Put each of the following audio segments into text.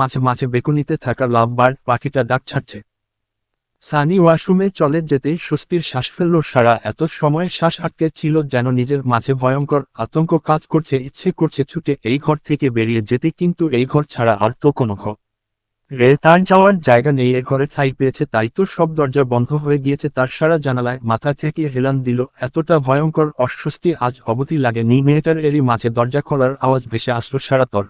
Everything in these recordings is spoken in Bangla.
মাঝে মাঝে বেকুনিতে থাকা লাভ বার্ড পাখিটা ডাক ছাড়ছে। সানি ওয়াশরুমে চলে যেতেই স্বস্তির শ্বাস ফেলল সারা, এত সময় শ্বাস আটকে ছিল যেন নিজের মাঝে ভয়ঙ্কর আতঙ্ক কাজ করছে, ইচ্ছে করছে ছুটে এই ঘর থেকে বেরিয়ে যেতে, কিন্তু এই ঘর ছাড়া আর তো কোনো ঘর। রে, তার যাওয়ার জায়গা নেই, এ ঘরে ঠাই পেয়েছে, তাই তো সব দরজা বন্ধ হয়ে গিয়েছে, তার সারা জানালায় মাথা থেকে হেলান দিল, এতটা ভয়ঙ্কর অস্বস্তি আজ অবধি লাগেনি। মেয়েটার এরই মাঝে দরজা খোলার আওয়াজ ভেসে আসলো সারা তর।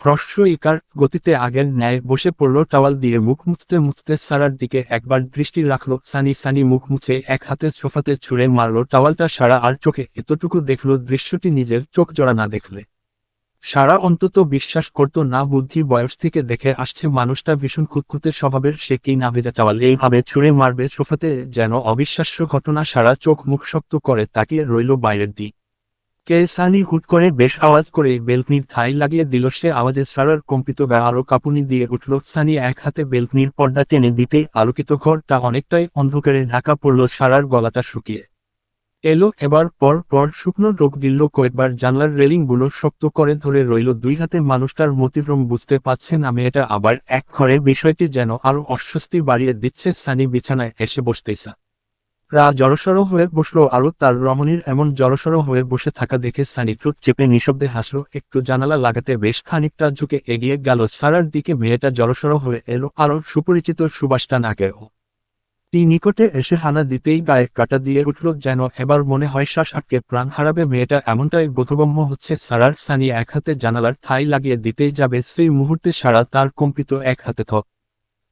হ্রস্ব ইকার গতিতে আগের ন্যায় বসে পড়ল টাওয়াল দিয়ে মুখ মুছতে মুছতে সারার দিকে একবার দৃষ্টি রাখল। সানি সানি মুখ মুছে এক হাতে সোফাতে ছুঁড়ে মারল টাওয়ালটা সারা আর চোখে এতটুকু দেখল দৃশ্যটি নিজের চোখ জড়া না দেখলে। সারা অন্তত বিশ্বাস করত না বুদ্ধি বয়স থেকে দেখে আসছে মানুষটা ভীষণ খুঁতখুঁতে স্বভাবের, সে কি না ভেজা টাওয়াল, এইভাবে ছুঁড়ে মারবে সোফাতে? যেন অবিশ্বাস্য ঘটনা সারা চোখ মুখ শক্ত করে তাকিয়ে রইল বাইরের দিক। কে সানি হুট করে বেশ আওয়াজ করে বেলকনির থাই লাগিয়ে দিল, সে আওয়াজে সারার কম্পিত গায়ে আরও কাঁপুনি দিয়ে উঠল। সানি এক হাতে বেলকনির পর্দা টেনে দিতে আলোকিত ঘরটা অনেকটাই অন্ধকারে ঢাকা পড়ল সারার গলাটা শুকিয়ে। এলো এবার পর পর শুকনো রোগ দিল, কয়েকবার জানলার রেলিংগুলো শক্ত করে ধরে রইল। দুই হাতে মানুষটার মতিভ্রম বুঝতে পারছে না মেয়েটা আবার এক ঘরে বিষয়টি যেন আরও অস্বস্তি বাড়িয়ে দিচ্ছে। সানি বিছানায় এসে বসতেইসা রা জড়সড় হয়ে বসল আরও তার রমণীর এমন জড়সড় হয়ে বসে থাকা দেখে সানি ঠোঁট চেপে নিঃশব্দে হাসলো, একটু জানালা লাগাতে বেশ খানিকটা ঝুঁকে এগিয়ে গেল সারার দিকে মেয়েটা জড়সড় হয়ে এলো আরও সুপরিচিত সুবাসটা নাকেও তিনি নিকটে এসে হানা দিতেই গায়ে কাটা দিয়ে উঠল যেন এবার মনে হয় শ্বাস আটকে প্রাণ হারাবে মেয়েটা এমনটাই বোধগম্য হচ্ছে সারার সানি এক হাতে জানালার থাই লাগিয়ে দিতেই যাবে সেই মুহূর্তে সারা তার কম্পিত এক হাতে থক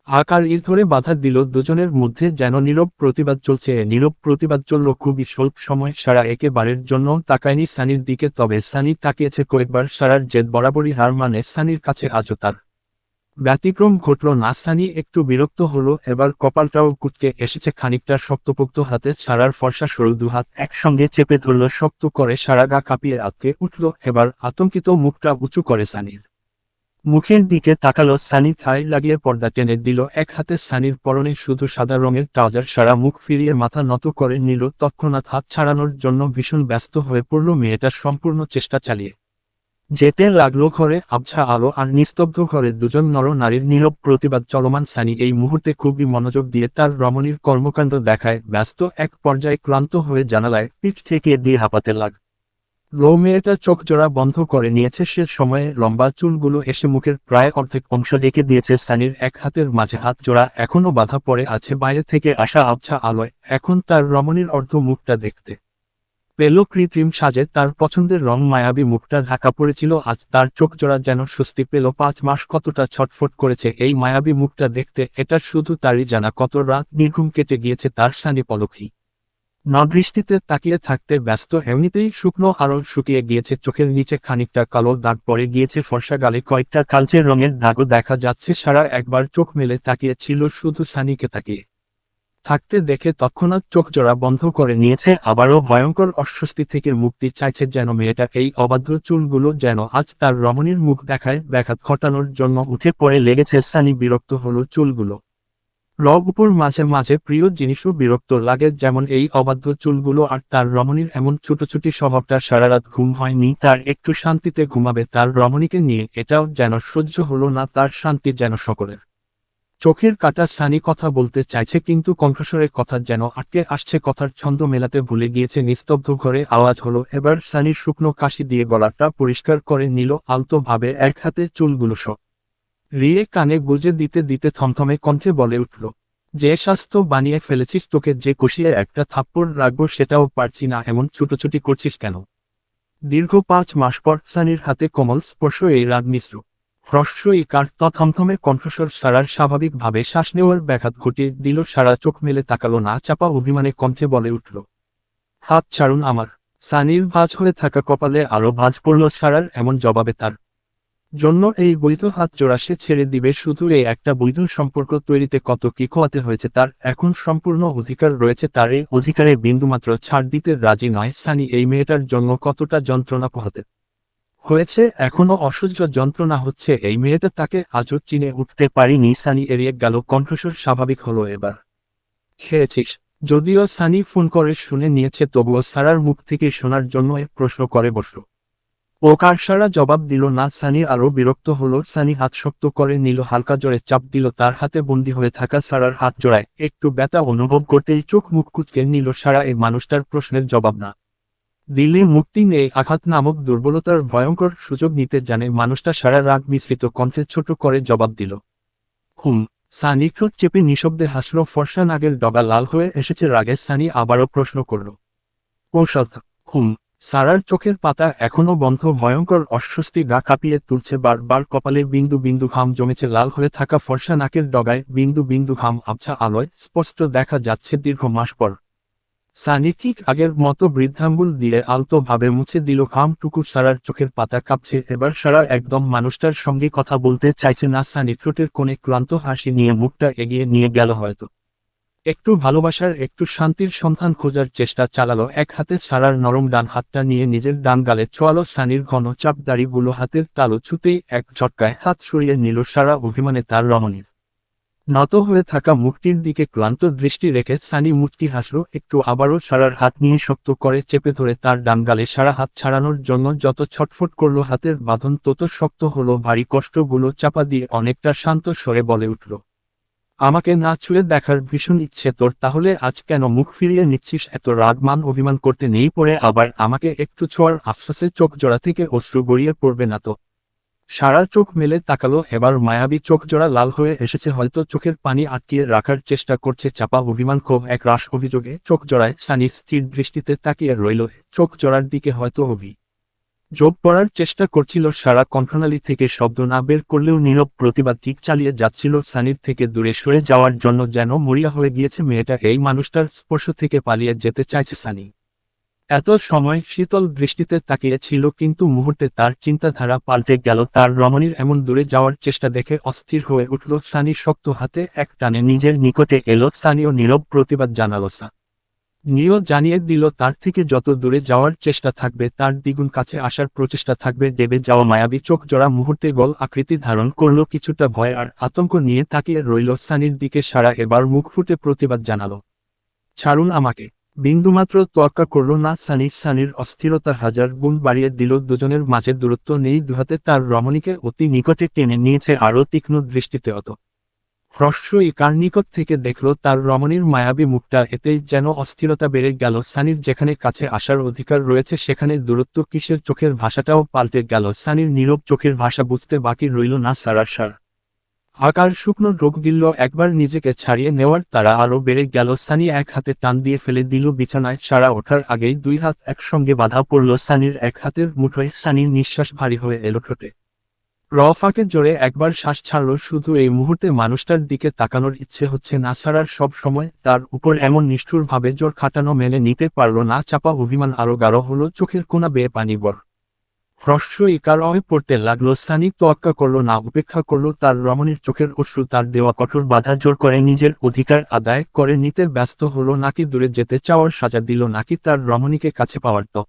আকার ইল ধরে বাধা দিল দুজনের মধ্যে যেন নীরব প্রতিবাদ চলছে। নীরব প্রতিবাদ চলল খুবই স্বল্প সময়। সারা একেবারের জন্য তাকায়নি সানির দিকে, তবে সানি তাকিয়েছে কয়েকবার। সারার জেদ বরাবরই হার মানে সানির কাছে আজও তার ব্যতিক্রম ঘটল না। সানি একটু বিরক্ত হলো, এবার কপালটাও কুটকে এসেছে খানিকটা শক্তপোক্ত হাতে। সারার ফর্সা সরু দুহাত একসঙ্গে চেপে ধরল, শক্ত করে সারা গা কাঁপিয়ে আটকে উঠল। এবার আতঙ্কিত মুখটা উঁচু করে সানির। মুখের দিকে তাকালো সানি থাই লাগিয়ে পর্দা টেনে দিল এক হাতে সানির পরনে শুধু সাদা রঙের ট্রাউজার সারা মুখ ফিরিয়ে মাথা নত করে নিল, তৎক্ষণাৎ হাত ছাড়ানোর জন্য ভীষণ ব্যস্ত হয়ে পড়ল মেয়েটা সম্পূর্ণ চেষ্টা চালিয়ে। যেতে লাগল ঘরে আবছা আলো আর নিস্তব্ধ ঘরে দুজন নর নারীর নীরব প্রতিবাদ চলমান সানি এই মুহূর্তে খুবই মনোযোগ দিয়ে তার রমণীর কর্মকাণ্ড দেখায়, ব্যস্ত এক পর্যায়ে ক্লান্ত হয়ে জানালায় পিঠ থেকে দিয়ে হাঁপাতে লাগ লো মেয়েটা চোখ জোড়া বন্ধ করে নিয়েছে। সে সময়ে লম্বা চুলগুলো এসে মুখের প্রায় অর্ধেক অংশ ডেকে দিয়েছে সানির এক হাতের মাঝে হাত জোড়া। এখনও বাধা পড়ে আছে বাইরে থেকে আসা আবছা আলোয়। এখন তার রমণীর অর্ধ মুখটা দেখতে পেল কৃত্রিম সাজে। তার পছন্দের রং মায়াবী। মুখটা ঢাকা পড়েছিল। আজ তার চোখ জোড়া যেন স্বস্তি পেল। পাঁচ মাস কতটা ছটফট করেছে এই মায়াবী মুখটা দেখতে। এটা শুধু তারই জানা। কত রাত নির্ঘুম কেটে গিয়েছে তার সানি পলকী নদৃষ্টিতে তাকিয়ে থাকতে ব্যস্ত, এমনিতেই শুকনো আরও শুকিয়ে গিয়েছে, চোখের নিচে খানিকটা কালো দাগ পড়ে গিয়েছে, ফর্সা গালে কয়েকটা কালচে রঙের দাগও দেখা যাচ্ছে, সারা একবার চোখ মেলে তাকিয়ে ছিল শুধু সানিকে তাকিয়ে। থাকতে দেখে তৎক্ষণাৎ চোখ জোড়া বন্ধ করে নিয়েছে, আবারও ভয়ঙ্কর অস্বস্তি থেকে মুক্তি চাইছে যেন মেয়েটা, এই অবাধ্য চুলগুলো যেন আজ তার রমণীর মুখ দেখায় ব্যাঘাত ঘটানোর জন্য উঠে পড়ে লেগেছে, সানি বিরক্ত হলো চুলগুলো। রব উপর মাঝে মাঝে প্রিয় জিনিসও বিরক্ত লাগে, যেমন এই অবাধ্য চুলগুলো আর তার রমণীর এমন ছুটোছুটি স্বভাবটা সারারাত ঘুম হয়নি, তার একটু শান্তিতে ঘুমাবে, তার রমণীকে নিয়ে এটাও যেন সহ্য হলো না, তার শান্তি যেন সকলের। চোখের কাটা সানি কথা বলতে চাইছে, কিন্তু কণ্ঠস্বরের কথা যেন আটকে আসছে, কথার ছন্দ মেলাতে ভুলে গিয়েছে, নিস্তব্ধ ঘরে আওয়াজ হলো, এবার সানির শুকনো কাশি দিয়ে গলাটা পরিষ্কার করে নিল, আলতোভাবে এক হাতে চুলগুলো সব। রিয়ে কানে গুজে দিতে দিতে থমথমে কণ্ঠে বলে উঠল, যে স্বাস্থ্য বানিয়ে ফেলেছিস তোকে যে কষিয়ে একটা থাপ্পড় রাখব সেটাও পারছি না, এমন ছুটোছুটি করছিস কেন? দীর্ঘ পাঁচ মাস পর সানির হাতে কোমল স্পর্শ এই রাগ মিশ্র। হ্রস্বই কার থমথমে কণ্ঠস্বর সারার স্বাভাবিকভাবে শ্বাস নেওয়ার ব্যাঘাত ঘটিয়ে দিল সারা চোখ মেলে তাকালো না, চাপা অভিমানে কণ্ঠে বলে উঠল, হাত ছাড়ুন আমার। সানির ভাঁজ হয়ে থাকা কপালে আরও ভাঁজ পড়ল সারার এমন জবাবে তার জন্য এই বৈধ হাত জোড়া সে ছেড়ে দিবে, শুধু এই একটা বৈধ সম্পর্ক তৈরিতে কত কি খোয়াতে হয়েছে তার এখন সম্পূর্ণ অধিকার রয়েছে, তার এই অধিকারে বিন্দুমাত্র ছাড় দিতে রাজি নয়। সানি, এই মেয়েটার জন্য কতটা যন্ত্রণা পোহাতে? হয়েছে, এখনও অসহ্য যন্ত্রণা হচ্ছে, এই মেয়েটা তাকে আজও চিনে উঠতে পারিনি। সানি এড়িয়ে গেল, কণ্ঠস্বর স্বাভাবিক হলো এবার। খেয়েছিস? যদিও সানি ফোন করে শুনে নিয়েছে, তবুও সারার মুখ থেকে শোনার জন্য প্রশ্ন করে বসল। প্রকাশারা জবাব দিল, না, সানি আরও বিরক্ত হলো। সানি হাত শক্ত করে নিল, হালকা জোরে চাপ দিল, তার হাতে বন্দি হয়ে থাকা সারার হাত জোড়ায়। একটু ব্যথা অনুভব করতেই চোখ মুখ কুচকে নিল সারা এই মানুষটার প্রশ্নের জবাব না। দিল্লি মুক্তি নেই, আঘাত নামক দুর্বলতার ভয়ঙ্কর সুযোগ নিতে জানে, মানুষটা সারা রাগ মিশ্রিত কণ্ঠে ছোট করে জবাব দিল, হুম। সানি ঠোঁট চেপে নিঃশব্দে হাসল, ফর্সা নাগের ডগা লাল হয়ে এসেছে রাগে। সানি আবারও প্রশ্ন করল, কৌশল, হুম। সারার চোখের পাতা এখনও বন্ধ, ভয়ঙ্কর অস্বস্তি গা কাঁপিয়ে তুলছে বারবার, কপালে বিন্দু বিন্দু ঘাম জমেছে, লাল হয়ে থাকা ফর্সা নাকের ডগায় বিন্দু বিন্দু ঘাম, আবছা আলোয় স্পষ্ট দেখা যাচ্ছে দীর্ঘ মাস পর। সানি ঠিক আগের মতো বৃদ্ধাঙ্গুল দিয়ে আলতো ভাবে মুছে দিল, ঘামটুকু সারার চোখের পাতা কাঁপছে, এবার সারা একদম মানুষটার সঙ্গে কথা বলতে চাইছে না সানি ঠোঁটের কোণে ক্লান্ত হাসি নিয়ে মুখটা এগিয়ে নিয়ে গেল হয়তো। একটু ভালোবাসার, একটু শান্তির সন্ধান খোঁজার চেষ্টা চালালো। এক হাতে সারার নরম ডান হাতটা নিয়ে নিজের ডান গালে ছোয়ালো সানির ঘন চাপ দাড়িগুলো হাতের তালো ছুতেই এক ঝটকায় হাত সরিয়ে নিল সারা অভিমানে তার রমণীর। নত হয়ে থাকা মুখটির দিকে ক্লান্ত দৃষ্টি রেখে সানি মুচকি হাসল, একটু আবারও সারার হাত নিয়ে শক্ত করে চেপে ধরে তার ডান গালে সারা হাত ছাড়ানোর জন্য যত ছটফট করল হাতের বাঁধন, তত শক্ত হলো, ভারী কষ্টগুলো চাপা দিয়ে অনেকটা শান্ত স্বরে বলে উঠল আমাকে না ছুঁয়ে দেখার ভীষণ ইচ্ছে তোর, তাহলে আজ কেন মুখ ফিরিয়ে নিচ্ছিস? এত রাগমান অভিমান করতে নেই পড়ে আবার আমাকে একটু ছোঁয়ার আফসোসে চোখ জোড়া থেকে অশ্রু গড়িয়ে পড়বে না তো। সারা চোখ মেলে তাকালো, এবার মায়াবী চোখ জোড়া লাল হয়ে এসেছে, হয়তো চোখের পানি আটকিয়ে রাখার চেষ্টা করছে, চাপা অভিমান ক্ষোভ, এক রাস অভিযোগে চোখ জোড়ায় সানি স্থির দৃষ্টিতে তাকিয়ে রইল, চোখ জোড়ার দিকে হয়তো অভি যোগ করার চেষ্টা করছিল সারা কণ্ঠনালী থেকে শব্দ না বের করলেও নীরব প্রতিবাদ ঠিক চালিয়ে যাচ্ছিল সানির থেকে দূরে সরে যাওয়ার জন্য যেন মরিয়া হয়ে গিয়েছে মেয়েটা। এই মানুষটার স্পর্শ থেকে পালিয়ে যেতে চাইছে সানি। এত সময় শীতল দৃষ্টিতে তাকিয়ে ছিল কিন্তু মুহূর্তে তার চিন্তাধারা পাল্টে গেল। তার রমণীর এমন দূরে যাওয়ার চেষ্টা দেখে অস্থির হয়ে উঠল সানি। শক্ত হাতে এক টানে নিজের নিকটে এলো। সানিও নীরব প্রতিবাদ জানালো সা নিও জানিয়ে দিল তার থেকে যত দূরে যাওয়ার চেষ্টা থাকবে তার দ্বিগুণ কাছে আসার প্রচেষ্টা থাকবে দেবে যাওয়া মায়াবী চোখ জোড়া মুহূর্তে গোল আকৃতি ধারণ করল কিছুটা ভয় আর আতঙ্ক নিয়ে তাকিয়ে রইল সানির দিকে সারা এবার মুখ ফুটে প্রতিবাদ জানালো। ছাড়ুন আমাকে। বিন্দুমাত্র তর্কা করল না সানি। সানির অস্থিরতা হাজার গুণ বাড়িয়ে দিল দুজনের মাঝে দূরত্ব নেই দুহাতে। তার রমণীকে অতি নিকটে টেনে নিয়েছে আরও তীক্ষ্ণ দৃষ্টিতে অত। হ্রস্বই কার নিকট থেকে দেখল তার রমণীর মায়াবী মুখটা এতেই যেন অস্থিরতা বেড়ে গেল। সানির যেখানে কাছে আসার অধিকার রয়েছে, সেখানে দূরত্ব কিসের চোখের ভাষাটাও পাল্টে গেল। সানির নীরব চোখের ভাষা বুঝতে বাকি রইল না সারার সার। আকার শুকনো রোগ দিল একবার নিজেকে ছাড়িয়ে নেওয়ার তারা আরও বেড়ে গেল। সানি এক হাতে টান দিয়ে ফেলে দিল বিছানায়। সারা ওঠার আগেই দুই হাত একসঙ্গে বাধা পড়ল সানির এক হাতের মুঠোয়। সানির নিঃশ্বাস ভারী হয়ে এলো ঠোঁটে। রফাকে জোরে একবার শ্বাস ছাড়ল, শুধু এই মুহূর্তে মানুষটার দিকে তাকানোর ইচ্ছে হচ্ছে না ছাড়ার সব সময়। তার উপর এমন নিষ্ঠুরভাবে জোর খাটানো মেনে নিতে পারল না, চাপা অভিমান আরও গাঢ় হলো, চোখের কোনা বেয়ে পানি বর। হ্রস্ব ইকারয়ে পড়তে লাগল স্থানিক তোয়াক্কা করল না, উপেক্ষা করল তার রমণীর চোখের অশ্রু, তার দেওয়া কঠোর বাধা জোর করে নিজের অধিকার আদায় করে নিতে ব্যস্ত হলো, নাকি দূরে যেতে চাওয়ার সাজা দিল, নাকি তার রমণীকে কাছে পাওয়ার তো।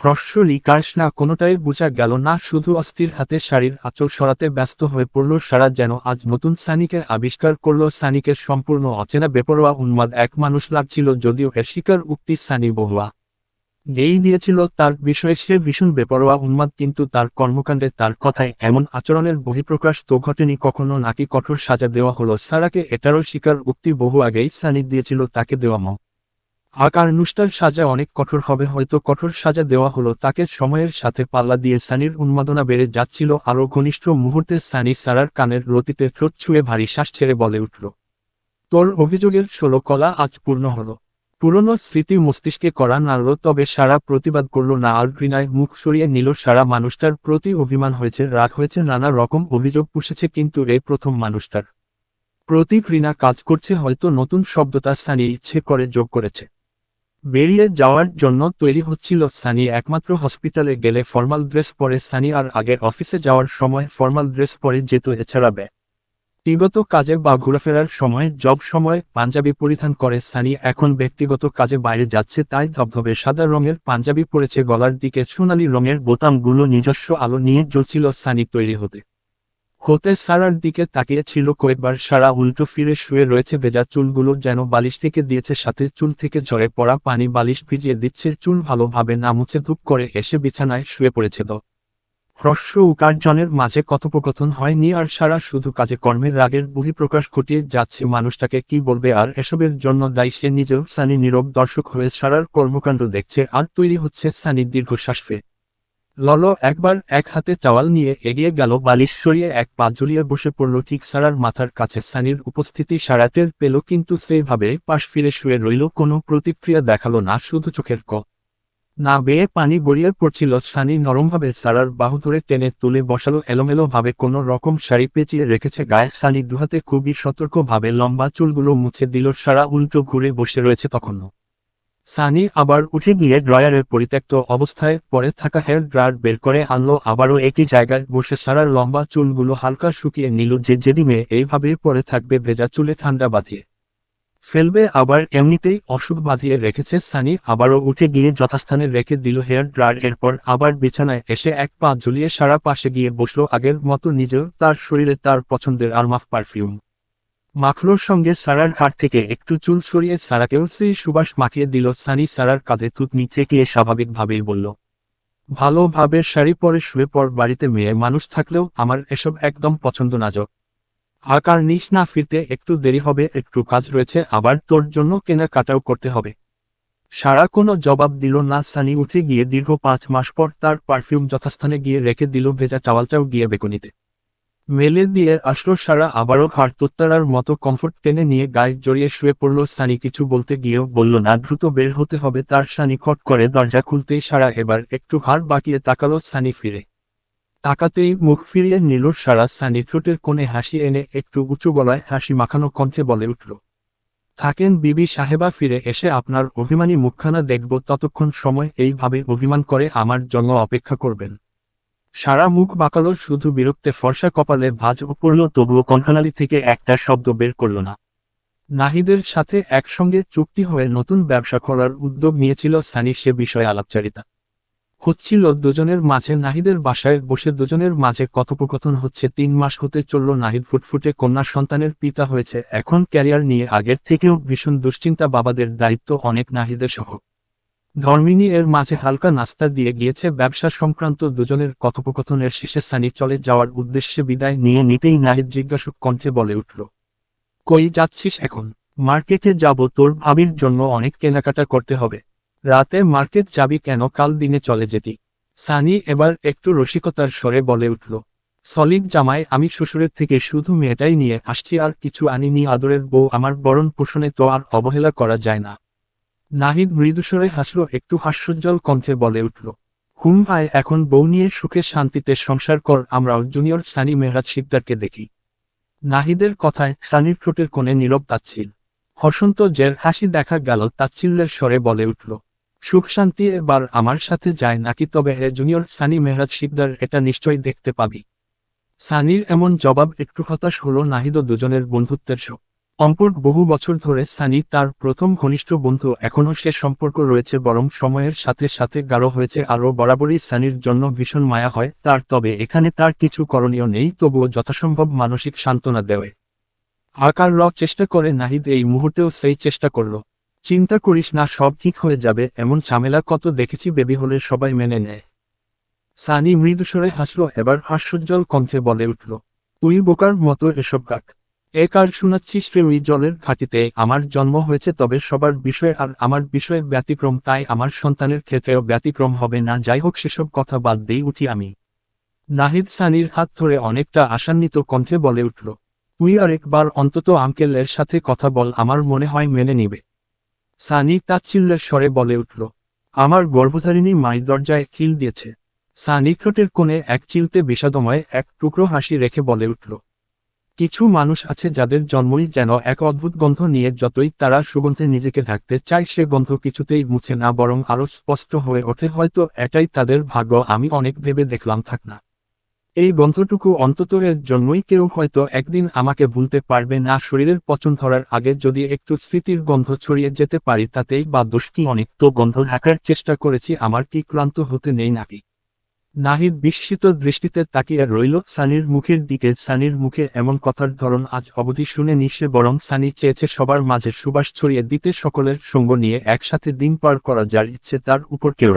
হ্রস্ব লিকার্স না কোনোটাই বোঝা গেল না, শুধু অস্থির হাতে শাড়ির আঁচল সরাতে ব্যস্ত হয়ে পড়ল সারা যেন আজ নতুন সানিকে আবিষ্কার করল সানিকে সম্পূর্ণ অচেনা বেপরোয়া উন্মাদ এক মানুষ লাগছিল যদিও এর শিকার উক্তি সানি বহুয়া। গেই দিয়েছিল তার বিষয়ে সে ভীষণ বেপরোয়া উন্মাদ কিন্তু তার কর্মকাণ্ডে তার কথায় এমন আচরণের বহিঃপ্রকাশ তো ঘটেনি কখনো নাকি কঠোর সাজা দেওয়া হলো। সারাকে এটারও শিকার উক্তি বহু আগেই সানি দিয়েছিল, তাকে দেওয়া ম আকার নুষ্টার সাজা অনেক কঠোর হবে, হয়তো কঠোর সাজা দেওয়া হলো। তাকে সময়ের সাথে পাল্লা দিয়ে সানির উন্মাদনা বেড়ে যাচ্ছিল। আরও ঘনিষ্ঠ মুহূর্তে সানি সারার কানের রতিতে ঠোঁট ছুঁয়ে ভারী শ্বাস ছেড়ে বলে উঠল, তোর অভিযোগের ষোলো কলা আজ পূর্ণ হলো। পুরনো স্মৃতি মস্তিষ্কে করা নাড়ল, তবে সারা প্রতিবাদ করল না। আর ঘৃণায় মুখ সরিয়ে নিল সারা মানুষটার প্রতি অভিমান হয়েছে, রাগ হয়েছে, নানা রকম অভিযোগ পুষেছে, কিন্তু এই প্রথম মানুষটার প্রতি ঘৃণা কাজ করছে, হয়তো নতুন শব্দটা সানি ইচ্ছে করে যোগ করেছে। বেরিয়ে যাওয়ার জন্য তৈরি হচ্ছিল সানি একমাত্র হসপিটালে গেলে ফর্মাল ড্রেস পরে সানি আর আগের অফিসে যাওয়ার সময় ফর্মাল ড্রেস পরে যেত এছাড়া ব্যক্তিগত কাজে বা ঘোরাফেরার সময়, জব সময়, পাঞ্জাবি পরিধান করে সানি এখন ব্যক্তিগত কাজে বাইরে যাচ্ছে তাই ধবধবে সাদা রঙের পাঞ্জাবি পরেছে গলার দিকে সোনালি রঙের বোতামগুলো নিজস্ব আলো নিয়ে জ্বলছিল সানি তৈরি হতে। হতে সারার দিকে তাকিয়ে ছিল কয়েকবার সারা উল্টো ফিরে শুয়ে রয়েছে ভেজা চুলগুলো যেন বালিশ থেকে দিয়েছে সাথে চুল থেকে ঝরে পড়া পানি বালিশ ভিজিয়ে দিচ্ছে, চুল ভালোভাবে না মুছে ধূপ করে এসে বিছানায় শুয়ে পড়েছিল হ্রস্ব উপার্জনের মাঝে কথোপকথন হয়নি আর সারা শুধু কাজে কর্মের রাগের বহিঃপ্রকাশ ঘটিয়ে যাচ্ছে মানুষটাকে, কি বলবে আর এসবের জন্য দায়ী সে নিজেও সানি নীরব দর্শক হয়ে সারার কর্মকাণ্ড দেখছে, আর তৈরি হচ্ছে সানির দীর্ঘশ্বাস ফে লল একবার এক হাতে টাওয়াল নিয়ে এগিয়ে গেল, বালিশ সরিয়ে এক পা ঝুলিয়ে বসে পড়ল ঠিক সারার মাথার কাছে। সানির উপস্থিতি সারাটের পেল, কিন্তু সেভাবে পাশ ফিরে শুয়ে রইল, কোনো প্রতিক্রিয়া দেখাল না, শুধু চোখের ক। না বেয়ে পানি গড়িয়ে পড়ছিল, সানি নরমভাবে সারার বাহু ধরে টেনে তুলে বসালো, এলোমেলো ভাবে কোনো রকম শাড়ি পেঁচিয়ে রেখেছে গায়ে। সানি দুহাতে খুবই সতর্কভাবে লম্বা চুলগুলো মুছে দিল, সারা উল্টো ঘুরে বসে রয়েছে তখনও। সানি আবার উঠে গিয়ে ড্রয়ারের পরিত্যক্ত অবস্থায় পরে থাকা হেয়ার ড্রায়ার বের করে আনলো, আবারও একটি জায়গায় বসে সারার লম্বা চুলগুলো হালকা শুকিয়ে নিল যে যেদি মেয়ে এইভাবে পরে থাকবে ভেজা চুলে ঠান্ডা বাঁধিয়ে। ফেলবে আবার এমনিতেই অসুখ বাঁধিয়ে রেখেছে সানি, আবারও উঠে গিয়ে যথাস্থানে রেখে দিল হেয়ার ড্রায়ার, এরপর আবার বিছানায় এসে এক পা ঝুলিয়ে সারা পাশে গিয়ে বসল আগের মতো নিজেও তার শরীরে তার পছন্দের আরমাফ পারফিউম। মাখলোর সঙ্গে সারার হাট থেকে একটু চুল সরিয়ে সারাকেও সেই সুবাস মাখিয়ে দিল সানি সারার কাঁধে তুতনি ঠেকিয়ে স্বাভাবিকভাবেই বলল, ভালোভাবে শাড়ি পরে শুয়ে পর বাড়িতে মেয়ে মানুষ থাকলেও আমার এসব একদম পছন্দ না যোগ আকার নিস না ফিরতে, একটু দেরি হবে, একটু কাজ রয়েছে, আবার তোর জন্য কেনাকাটাও করতে হবে। সারা কোনো জবাব দিল না, সানি উঠে গিয়ে দীর্ঘ পাঁচ মাস পর তার পারফিউম যথাস্থানে গিয়ে রেখে দিল, ভেজা চাওয়ালটাও গিয়ে বেকুনিতে মেলে দিয়ে আসলো সারা আবারও ঘাট তোত্তারার মতো কমফোর্ট টেনে নিয়ে গায়ে জড়িয়ে শুয়ে পড়ল সানি। কিছু বলতে গিয়েও বলল, না, দ্রুত বের হতে হবে। তার সানি খট করে দরজা খুলতেই সারা এবার একটু ঘাড় বাঁকিয়ে তাকালো সানি ফিরে। তাকাতেই মুখ ফিরিয়ে নিল সারা। সানি ঠোঁটের কোণে হাসি এনে একটু উঁচু গলায় হাসি মাখানো কণ্ঠে বলে উঠল, থাকেন বিবি সাহেবা ফিরে এসে আপনার অভিমানী মুখখানা দেখব। ততক্ষণ সময় এইভাবে অভিমান করে আমার জন্য অপেক্ষা করবেন। সারা মুখ বাঁকালো, শুধু বিরক্তে ফর্সা কপালে ভাজ পড়ল, তবুও কণ্ঠনালী থেকে একটা শব্দ বের করল না। নাহিদের সাথে একসঙ্গে চুক্তি হয়ে নতুন ব্যবসা করার উদ্যোগ নিয়েছিল সানি সে বিষয়ে আলাপচারিতা। হচ্ছিল দুজনের মাঝে নাহিদের বাসায় বসে দুজনের মাঝে কথোপকথন হচ্ছে, তিন মাস হতে চলল নাহিদ ফুটফুটে কন্যা সন্তানের পিতা হয়েছে, এখন ক্যারিয়ার নিয়ে আগের থেকেও ভীষণ দুশ্চিন্তা বাবাদের দায়িত্ব অনেক নাহিদের সহ। ধর্মিনী এর মাঝে হালকা নাস্তা দিয়ে গিয়েছে, ব্যবসা সংক্রান্ত দুজনের কথোপকথনের শেষে সানি চলে যাওয়ার উদ্দেশ্যে বিদায় নিয়ে নিতেই নাহিদ জিজ্ঞাসক কণ্ঠে বলে উঠল, কই যাচ্ছিস এখন? মার্কেটে যাব, তোর ভাবির জন্য অনেক কেনাকাটা করতে হবে। রাতে মার্কেট যাবি কেন? কাল দিনে চলে যেতি। সানি এবার একটু রসিকতার স্বরে বলে উঠল, সলিড জামাই, আমি শ্বশুরের থেকে শুধু মেয়েটাই নিয়ে আসছি, আর কিছু আনিনি। আদরের বউ আমার বরণ পোষণে তো আর অবহেলা করা যায় না। নাহিদ মৃদুস্বরে হাসল, একটু হাস্যোজ্জ্বল কণ্ঠে বলে উঠল, হুম ভাই, এখন বউ নিয়ে সুখে শান্তিতে সংসার কর, আমরাও জুনিয়র সানি মেহরাজ শিকদারকে দেখি। নাহিদের কথায় সানির ঠোঁটের কোণে নীরব তাচ্ছিল। হসন্ত জের হাসি দেখা গেল, তাচ্ছিল্যের স্বরে বলে উঠল, সুখ শান্তি এবার আমার সাথে যায় নাকি তবে এ জুনিয়র সানি মেহরাজ শিকদার এটা নিশ্চয়ই দেখতে পাবি। সানির এমন জবাব একটু হতাশ হলো নাহিদ দুজনের বন্ধুত্বের শোক। অম্পর বহু বছর ধরে সানি তার প্রথম ঘনিষ্ঠ বন্ধু, এখনও সে সম্পর্ক রয়েছে বরং সময়ের সাথে সাথে গাঢ় হয়েছে আরও বরাবরই সানির জন্য ভীষণ মায়া হয় তার, তবে এখানে তার কিছু করণীয় নেই, তবুও যথাসম্ভব মানসিক সান্ত্বনা দেওয়ে আকার র চেষ্টা করে নাহিদ এই মুহূর্তেও সেই চেষ্টা করল। চিন্তা করিস না, সব ঠিক হয়ে যাবে, এমন ঝামেলা কত দেখেছি, বেবি হলে সবাই মেনে নেয়। সানি মৃদুস্বরে হাসল, এবার হাস্যোজ্জ্বল কণ্ঠে বলে উঠল, তুই বোকার মতো এসব গাক এ কার শোনাচ্ছিস প্রেমী জলের ঘাটিতে আমার জন্ম হয়েছে তবে সবার বিষয়ে আর আমার বিষয়ে ব্যতিক্রম, তাই আমার সন্তানের ক্ষেত্রেও ব্যতিক্রম হবে না, যাই হোক সেসব কথা বাদ দিয়ে উঠি আমি। নাহিদ সানির হাত ধরে অনেকটা আশান্বিত কণ্ঠে বলে উঠল, তুই আরেকবার অন্তত আঙ্কেলের সাথে কথা বল, আমার মনে হয় মেনে নিবে। সানি তাচ্ছিল্যের স্বরে বলে উঠল, আমার গর্ভধারিণী মাই দরজায় খিল দিয়েছে। সানি ঠোঁটের কোণে এক চিলতে বিষাদময় এক টুকরো হাসি রেখে বলে উঠল কিছু মানুষ আছে যাদের জন্মই যেন এক অদ্ভুত গন্ধ নিয়ে যতই তারা সুগন্ধে নিজেকে ঢাকতে চায়, সে গন্ধ কিছুতেই মুছে না, বরং আরও স্পষ্ট হয়ে ওঠে। হয়তো এটাই তাদের ভাগ্য, আমি অনেক ভেবে দেখলাম, থাক না। এই গন্ধটুকু অন্তত এর জন্যই কেউ হয়তো একদিন আমাকে ভুলতে পারবে না। শরীরের পচন ধরার আগে যদি একটু স্মৃতির গন্ধ ছড়িয়ে যেতে পারি, তাতেই বা দোষ কি? অনেক তো গন্ধ ঢাকার চেষ্টা করেছি, আমার কি ক্লান্ত হতে নেই নাকি? নাহিদ বিস্মিত দৃষ্টিতে তাকিয়ে রইল, সানির মুখের দিকে, সানির মুখে এমন কথার ধরন আজ অবধি শুনে নিশে বরং সানি চেয়েছে সবার মাঝে সুবাস ছড়িয়ে দিতে সকলের সঙ্গ নিয়ে একসাথে দিন পার করা যার ইচ্ছে তার উপর কেউ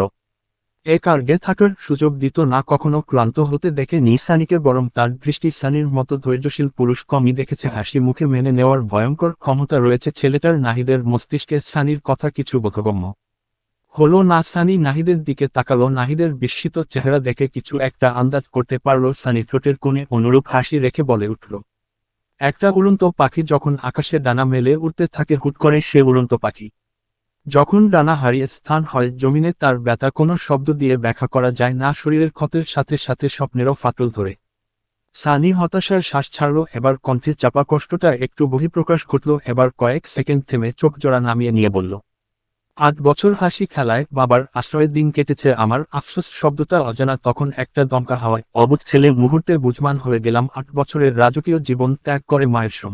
এ কার্গে থাকার সুযোগ দিত না, কখনো ক্লান্ত হতে দেখে নি সানিকে, বরং তার দৃষ্টি সানির মতো ধৈর্যশীল পুরুষ কমই দেখেছে। হাসি মুখে মেনে নেওয়ার ভয়ঙ্কর ক্ষমতা রয়েছে ছেলেটার নাহিদের মস্তিষ্কে। সানির কথা কিছু বোধগম্য। হলো না সানি নাহিদের দিকে তাকালো, নাহিদের বিস্মিত চেহারা দেখে কিছু একটা আন্দাজ করতে পারল, সানি ঠোঁটের কোণে অনুরূপ হাসি রেখে বলে উঠল। একটা উড়ন্ত পাখি যখন আকাশে ডানা মেলে উঠতে থাকে, হুট করে সে উড়ন্ত পাখি। যখন ডানা হারিয়ে স্থান হয়, জমিনে তার ব্যথা কোনো শব্দ দিয়ে ব্যাখ্যা করা যায় না, শরীরের ক্ষতের সাথে সাথে স্বপ্নেরও ফাটল ধরে। সানি হতাশার শ্বাস ছাড়ল, এবার কণ্ঠে চাপা কষ্টটা একটু বহিঃপ্রকাশ ঘটল, এবার কয়েক সেকেন্ড থেমে চোখ জোড়া নামিয়ে নিয়ে বলল আট বছর হাসি খেলায় বাবার আশ্রয়ের দিন কেটেছে আমার। আফসোস শব্দটা অজানা, তখন একটা দমকা হাওয়ায় অবুধ ছেলে মুহূর্তে বুঝমান হয়ে গেলাম, আট বছরের রাজকীয় জীবন ত্যাগ করে মায়ের সম।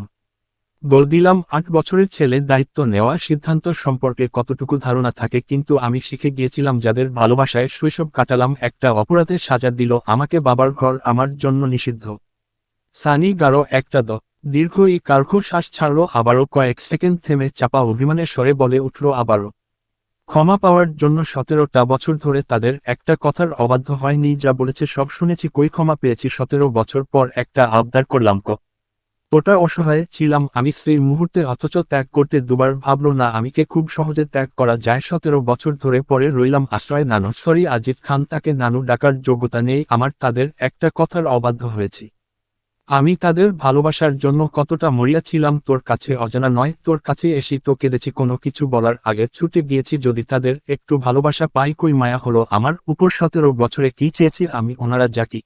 বল দিলাম, আট বছরের ছেলে দায়িত্ব নেওয়া সিদ্ধান্ত সম্পর্কে কতটুকু ধারণা থাকে, কিন্তু আমি শিখে গিয়েছিলাম যাদের ভালোবাসায় শৈশব কাটালাম, একটা অপরাধের সাজা দিল, আমাকে বাবার ঘর আমার জন্য নিষিদ্ধ। সানি গারো একটা দ। দীর্ঘ এই কার্ঘ শ্বাস ছাড়ল, আবারও কয়েক সেকেন্ড থেমে চাপা অভিমানের স্বরে বলে উঠল আবারও। ক্ষমা পাওয়ার জন্য সতেরোটা বছর ধরে তাদের একটা কথার অবাধ্য হয়নি যা বলেছে, সব শুনেছি, কই ক্ষমা পেয়েছি? সতেরো বছর পর একটা আবদার করলাম ক। ওটা অসহায় ছিলাম আমি সেই মুহূর্তে, অথচ ত্যাগ করতে দুবার ভাবল, না আমিকে খুব সহজে ত্যাগ করা যায়? সতেরো বছর ধরে পরে রইলাম আশ্রয় নানু। সরি আজিদ খান তাকে নানু ডাকার যোগ্যতা নেই, আমার তাদের একটা কথার অবাধ্য হয়েছি। আমি তাদের ভালোবাসার জন্য কতটা মরিয়া ছিলাম তোর কাছে অজানা নয়, তোর কাছে এসে তো কেঁদেছি কোনো কিছু বলার আগে ছুটে গিয়েছি যদি তাদের একটু ভালোবাসা পাই, কই মায়া হলো আমার উপর সতেরো বছরে কি চেয়েছি আমি ওনারা যাকি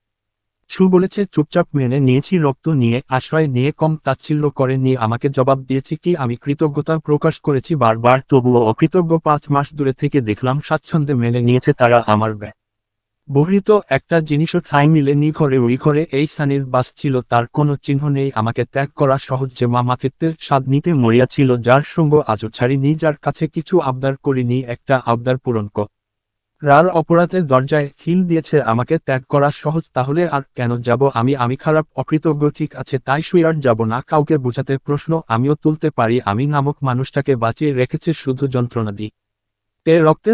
ছু বলেছে, চুপচাপ মেনে নিয়েছি, রক্ত নিয়ে, আশ্রয় নিয়ে, কম তাচ্ছিল্য করে নিয়ে আমাকে জবাব দিয়েছি কি আমি কৃতজ্ঞতা প্রকাশ করেছি বারবার, তবুও অকৃতজ্ঞ পাঁচ মাস দূরে থেকে দেখলাম স্বাচ্ছন্দ্যে মেনে নিয়েছে তারা আমার ব্যয় বহিত একটা জিনিসও ঠাঁই মিলে নি ঘরে। ওই ঘরে এই সানির বাস ছিল, তার কোনো চিহ্ন নেই। আমাকে ত্যাগ করা সহজ যে মা মাতৃত্বের স্বাদ নিতে মরিয়া ছিল, যার সঙ্গ আজও ছাড়িনি, যার কাছে কিছু আবদার করিনি, একটা আবদার পূরণ ক রার অপরাধের দরজায় খিল দিয়েছে, আমাকে ত্যাগ করা সহজ, তাহলে আর কেন যাব আমি? আমি খারাপ, অকৃতজ্ঞ, ঠিক আছে, তাই শুই আর যাব না। কাউকে বোঝাতে প্রশ্ন, আমিও তুলতে পারি। আমি নামক মানুষটাকে বাঁচিয়ে রেখেছে শুধু যন্ত্রণা দি তে রক্তে